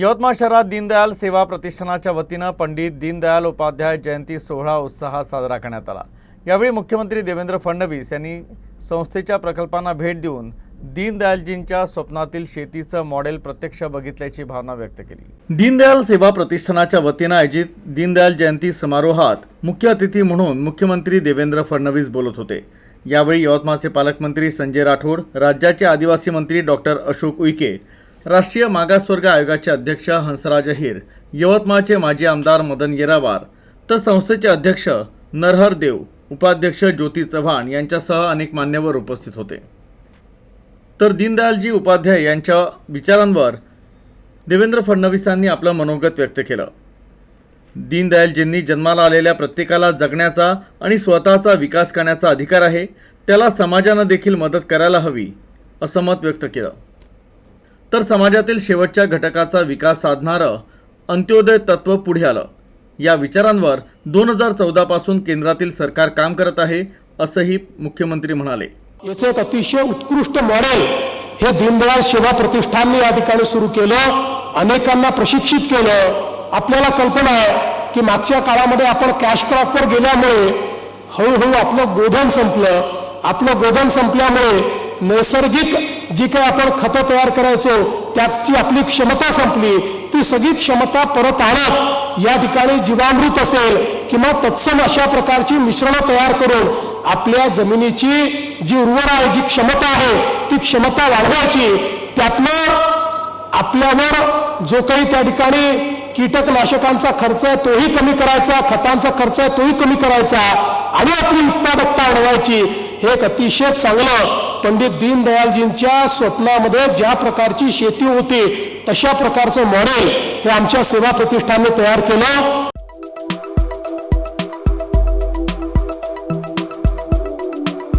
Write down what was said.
यवतमाळ शहरात दीनदयाल सेवा प्रतिष्ठानाच्या वतीनं पंडित दीनदयाल उपाध्याय जयंती सोहळा उत्साहात साजरा करण्यात आला. यावेळी मुख्यमंत्री देवेंद्र फडणवीस यांनी संस्थेच्या प्रकल्पांना भेट देऊन दीनदयालजींच्या स्वप्नातील शेतीचं मॉडेल प्रत्यक्ष बघितल्याची भावना व्यक्त केली. दीनदयाल सेवा प्रतिष्ठानाच्या वतीनं आयोजित दीनदयाल जयंती समारोहात मुख्य अतिथी म्हणून मुख्यमंत्री देवेंद्र फडणवीस बोलत होते. यावेळी यवतमाळचे पालकमंत्री संजय राठोड राज्याचे आदिवासी मंत्री डॉक्टर अशोक उईके राष्ट्रीय मागासवर्ग आयोगाचे अध्यक्ष हंसराज अहिर यवतमाळचे माजी आमदार मदन येरावार तर संस्थेचे अध्यक्ष नरहर देव उपाध्यक्ष ज्योती चव्हाण यांच्यासह अनेक मान्यवर उपस्थित होते. तर दीनदयालजी उपाध्याय यांच्या विचारांवर देवेंद्र फडणवीसांनी आपलं मनोगत व्यक्त केलं. दीनदयालजींनी जन्माला आलेल्या प्रत्येकाला जगण्याचा आणि स्वतःचा विकास करण्याचा अधिकार आहे त्याला समाजानं देखील मदत करायला हवी असं मत व्यक्त केलं. तर समाजातील शेवटच्या घटकाचा विकास साधणारं अंत्योदय तत्व पुढे आलं. या विचारांवर दोन हजार चौदापासून केंद्रातील सरकार काम करत आहे असंही मुख्यमंत्री म्हणाले. याचं एक अतिशय उत्कृष्ट मॉडेल हे दीनदयाळ सेवा प्रतिष्ठानने या ठिकाणी सुरू केलं अनेकांना प्रशिक्षित केलं. आपल्याला कल्पना आहे की मागच्या काळामध्ये आपण कॅश क्रॉपवर गेल्यामुळे हळूहळू आपलं गोधन संपलं. आपलं गोधन संपल्यामुळे नैसर्गिक जी काही आपण खतं तयार करायचो त्याची आपली क्षमता संपली. ती सगळी क्षमता परत आणत या ठिकाणी जीवामृत असेल किंवा तत्सम अशा प्रकारची मिश्रणं तयार करून आपल्या जमिनीची जी उर्वर आहे जी क्षमता आहे ती क्षमता वाढवायची. त्यातनं आपल्यावर जो काही त्या ठिकाणी कीटकनाशकांचा खर्च आहे तोही कमी करायचा खतांचा खर्च आहे तोही कमी करायचा आणि आपली उत्पादकता वाढवायची. हे एक अतिशय चांगलं पंडित दीनदयालजींच्या स्वप्नामध्ये ज्या प्रकारची शेती होती तशा प्रकारचं मॉडेल हे आमच्या सेवा प्रतिष्ठानने तयार केलं.